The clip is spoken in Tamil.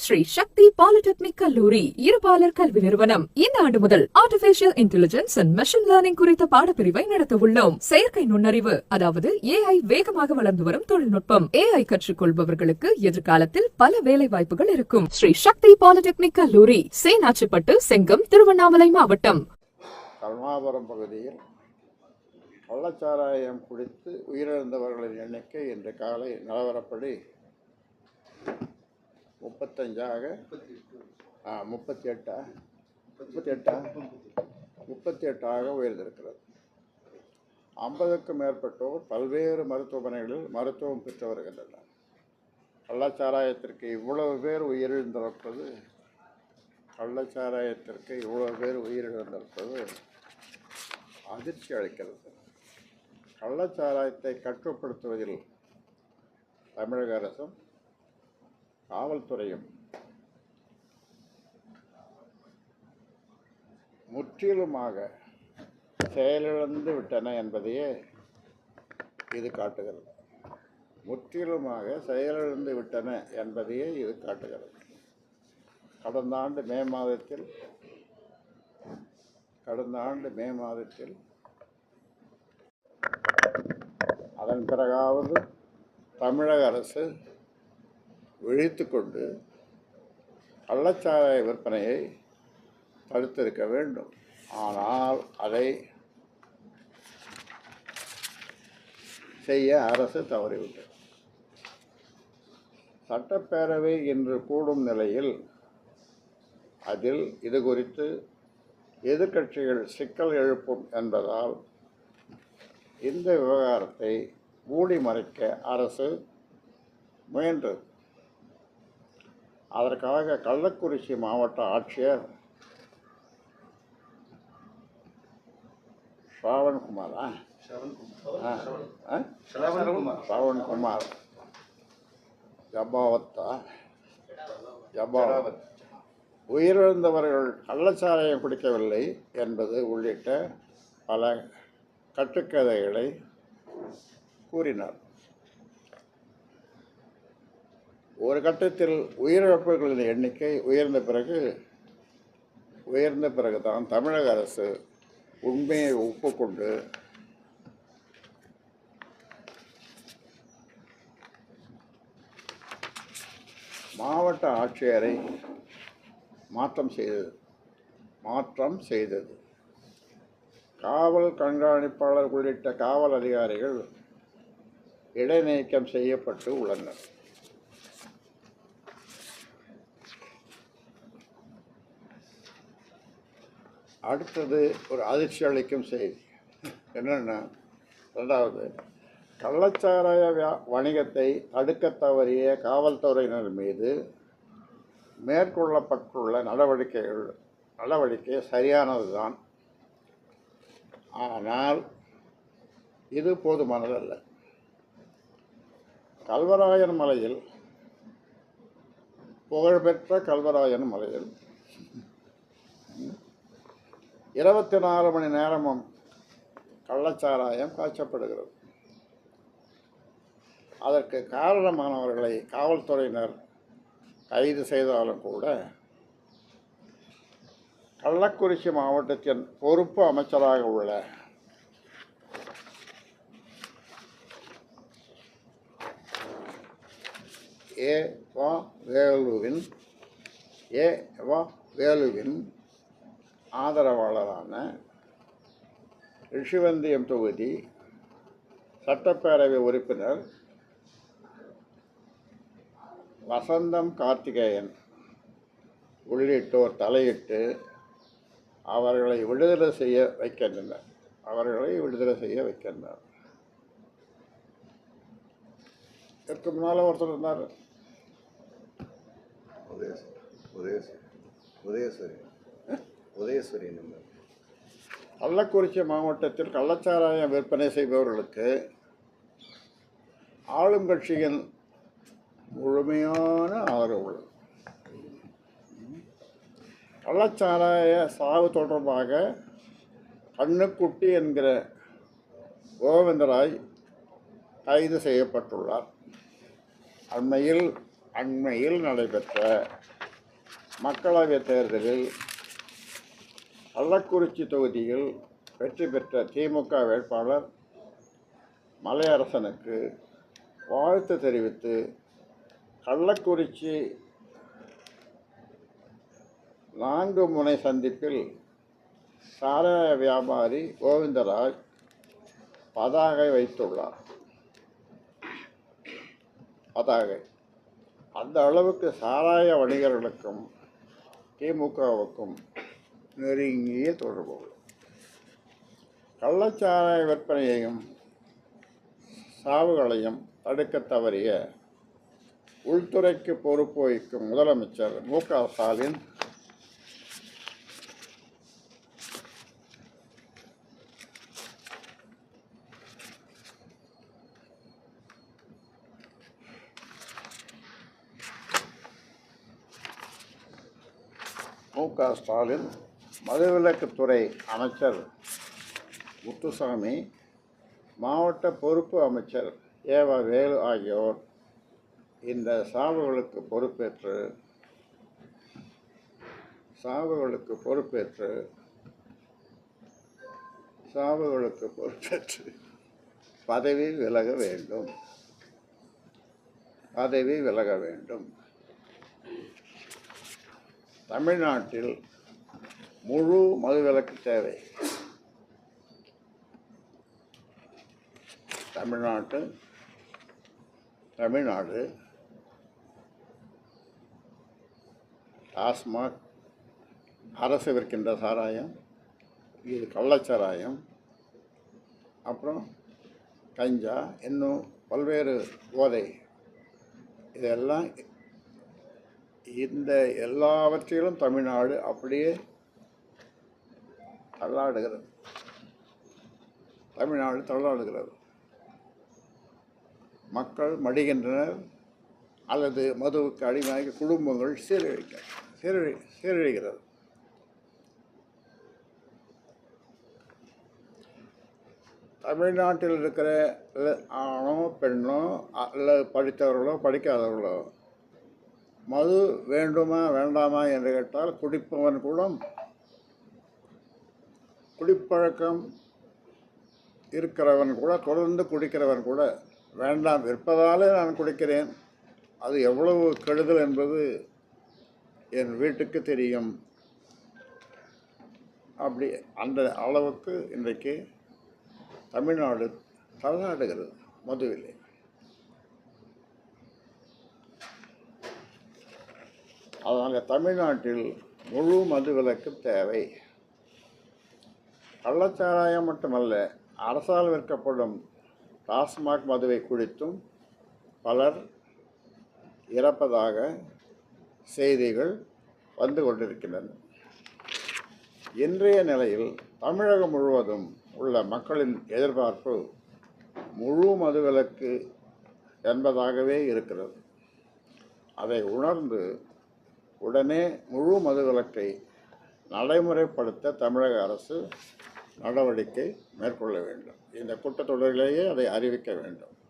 ஸ்ரீ சக்தி பாலிடெக்னிக் கல்லூரி இருபாலர் கல்வி நிறுவனம். இந்த ஆண்டு முதல் artificial intelligence and machine learning குறித்த பாடப்பிரிவை நடத்த உள்ளோம். செயற்கை நுண்ணறிவு அதாவது ஏஐ வேகமாக வளர்ந்து வரும் தொழில்நுட்பம். ஏஐ கற்றுக்கொள்பவர்களுக்கு எதிர்காலத்தில் பல வேலை வாய்ப்புகள் இருக்கும். ஸ்ரீ சக்தி பாலிடெக்னிக் கல்லூரி சேனாச்சிப்பட்டு செங்கம் திருவண்ணாமலை மாவட்டம். கருணாபுரம் பகுதியில் கள்ளச்சாராயம் குடித்து உயிரிழந்தவர்களின் எண்ணிக்கை இன்று காலை நிலவரப்படி முப்பத்தஞ்சாக? ஆ முப்பத்தி எட்டா முப்பத்தி எட்டா முப்பத்தி எட்டாக உயர்ந்திருக்கிறது. ஐம்பதுக்கும் மேற்பட்டோர் பல்வேறு மருத்துவமனைகளில் மருத்துவம் பெற்று வருகின்றனர். கள்ளச்சாராயத்திற்கு இவ்வளவு பேர் உயிரிழந்திருப்பது கள்ளச்சாராயத்திற்கு இவ்வளவு பேர் உயிரிழந்திருப்பது அதிர்ச்சி அளிக்கிறது. கள்ளச்சாராயத்தை கட்டுப்படுத்துவதில் தமிழக அரசும் காவல்துறையும் முற்றிலுமாக செயலிழந்து விட்டன என்பதையே இது காட்டுகிறது. முற்றிலுமாக செயலிழந்து விட்டன என்பதையே இது காட்டுகிறது. கடந்த ஆண்டு மே மாதத்தில் கடந்த ஆண்டு மே மாதத்தில் அதன் பிறகாவது தமிழக அரசு விழித்து கொண்டு கள்ளச்சாராய விற்பனையை தடுத்திருக்க வேண்டும். ஆனால் அதை செய்ய அரசு தவறிவிட்டது. சட்டப்பேரவை இன்று கூடும் நிலையில் அதில் இது குறித்து எதிர்க்கட்சிகள் சிக்கல் எழுப்பும் என்பதால் இந்த விவகாரத்தை மூடி மறைக்க அரசு முயன்றது. அதற்காக கள்ளக்குறிச்சி மாவட்ட ஆட்சியர் ஸ்ராவண்குமாரா? ஸ்ராவண்குமார் ஜபாவத்தா? ஜபாவத். உயிரிழந்தவர்கள் கள்ளச்சாராயம் குடிக்கவில்லை என்பது உள்ளிட்ட பல கட்டுக்கதைகளை கூறினார். ஒரு கட்டத்தில் உயிரிழப்புகளின் எண்ணிக்கை உயர்ந்த பிறகு உயர்ந்த பிறகு தான் தமிழக அரசு உண்மையை ஒப்புக்கொண்டு மாவட்ட ஆட்சியரை மாற்றம் செய்தது மாற்றம் செய்தது. காவல் கண்காணிப்பாளர் உள்ளிட்ட காவல் அதிகாரிகள் இடைநீக்கம் செய்யப்பட்டு உள்ளனர். அடுத்தது ஒரு அதிர்ச்சி அளிக்கும் செய்தி. என்னென்னா ரெண்டாவது கள்ளச்சாராய வியா வணிகத்தை தடுக்க தவறிய காவல்துறையினர் மீது மேற்கொள்ளப்பட்டுள்ள நடவடிக்கைகள் நடவடிக்கை சரியானது தான் ஆனால் இது போதுமானதல்ல. கல்வராயன் மலையில் புகழ்பெற்ற கல்வராயன் மலையில் இருபத்தி நாலு மணி நேரமும் கள்ளச்சாராயம் காய்ச்சப்படுகிறது. அதற்கு காரணமானவர்களை காவல்துறையினர் கைது செய்தாலும் கூட கள்ளக்குறிச்சி மாவட்டத்தின் பொறுப்பு அமைச்சராக உள்ள ஏ வா வேலுவின் ஏ வா வேலுவின் ஆதரவாளரான ரிஷிவந்தியம் தொகுதி சட்டப்பேரவை உறுப்பினர் வசந்தம் கார்த்திகேயன் உள்ளிட்டோர் தலையிட்டு அவர்களை விடுதலை செய்ய வைக்கின்றனர். அவர்களை விடுதலை செய்ய வைக்கின்றனர். இதற்கு முன்னால் ஒருத்தர் இருந்தார். உதயசரி உதயசரி உதயசரி உதயசூரி நம்பர் கள்ளக்குறிச்சி மாவட்டத்தில் கள்ளச்சாராயம் விற்பனை செய்பவர்களுக்கு ஆளும் கட்சியின் முழுமையான ஆதரவு உள்ளது. கள்ளச்சாராய சாவு தொடர்பாக கண்ணுக்குட்டி என்கிற கோவிந்தராய் கைது செய்யப்பட்டுள்ளார். அண்மையில் அண்மையில் நடைபெற்ற மக்களவைத் தேர்தலில் கள்ளக்குறிச்சி தொகுதியில் வெற்றி பெற்ற திமுக வேட்பாளர் மலையரசனுக்கு வாழ்த்து தெரிவித்து கள்ளக்குறிச்சி நான்கு முனை சந்திப்பில் சாராய வியாபாரி கோவிந்தராஜ் பதாகை வைத்துள்ளார். பதாகை. அந்த அளவுக்கு சாராய வணிகர்களுக்கும் திமுகவுக்கும் நெருங்கிய தொடர்பு உள்ளது. கள்ளச்சாராய விற்பனையையும் சாவுகளையும் தடுக்க தவறிய உள்துறைக்கு பொறுப்பு வகிக்கும் முதலமைச்சர் மு க ஸ்டாலின் மு க ஸ்டாலின் மதுவிலக்குத்துறை அமைச்சர் முத்துசாமி மாவட்ட பொறுப்பு அமைச்சர் ஏவா வேலு ஆகியோர் இந்த சாவுகளுக்கு பொறுப்பேற்று சாவுகளுக்கு பொறுப்பேற்று சாவுகளுக்கு பொறுப்பேற்று பதவி விலக வேண்டும். பதவி விலக வேண்டும். தமிழ்நாட்டில் முழு மதுவிலக்கு தேவை. தமிழ்நாட்டு தமிழ்நாடு டாஸ்மாக் அரசு விற்கின்ற சாராயம் இது கள்ளச்சாராயம் அப்புறம் கஞ்சா இன்னும் பல்வேறு போதை இதெல்லாம் இந்த எல்லாவற்றிலும் தமிழ்நாடு அப்படியே தள்ளாடுகிறது தமிழ்நாடு தள்ளாடுகிறது மக்கள் மடிகின்றனர். அல்லது மதுவுக்கு அடிமையாகி குடும்பங்கள் சீரழிக்க சீரழி சீரழிகிறது. தமிழ்நாட்டில் இருக்கிற ஆணோ பெண்ணோ அல்லது படித்தவர்களோ படிக்காதவர்களோ மது வேண்டுமா வேண்டாமா என்று கேட்டால் குடிப்பவன் கூட குடிப்பழக்கம் இருக்கிறவன் கூட தொடர்ந்து குடிக்கிறவன் கூட வேண்டாம் விற்பதாலே நான் குடிக்கிறேன். அது எவ்வளவு கெடுதல் என்பது என் வீட்டுக்கு தெரியும். அப்படி அந்த அளவுக்கு இன்றைக்கு தமிழ்நாடு தள்ளாடுகிறது மதுவில்லை அதனால் தமிழ்நாட்டில் முழு மது விலக்கு தேவை. கள்ளச்சாராயம் மட்டுமல்ல அரசால் விற்கப்படும் டாஸ்மாக் மதுவை குடித்தும் பலர் இறப்பதாக செய்திகள் வந்து கொண்டிருக்கின்றன. இன்றைய நிலையில் தமிழகம் முழுவதும் உள்ள மக்களின் எதிர்பார்ப்பு முழு மதுவிலக்கு என்பதாகவே இருக்கிறது. அதை உணர்ந்து உடனே முழு மதுவிலக்கை நடைமுறைப்படுத்த தமிழக அரசு நடவடிக்கை மேற்கொள்ள வேண்டும். இந்த கூட்டத்தொடரிலேயே அதை அறிவிக்க வேண்டும்.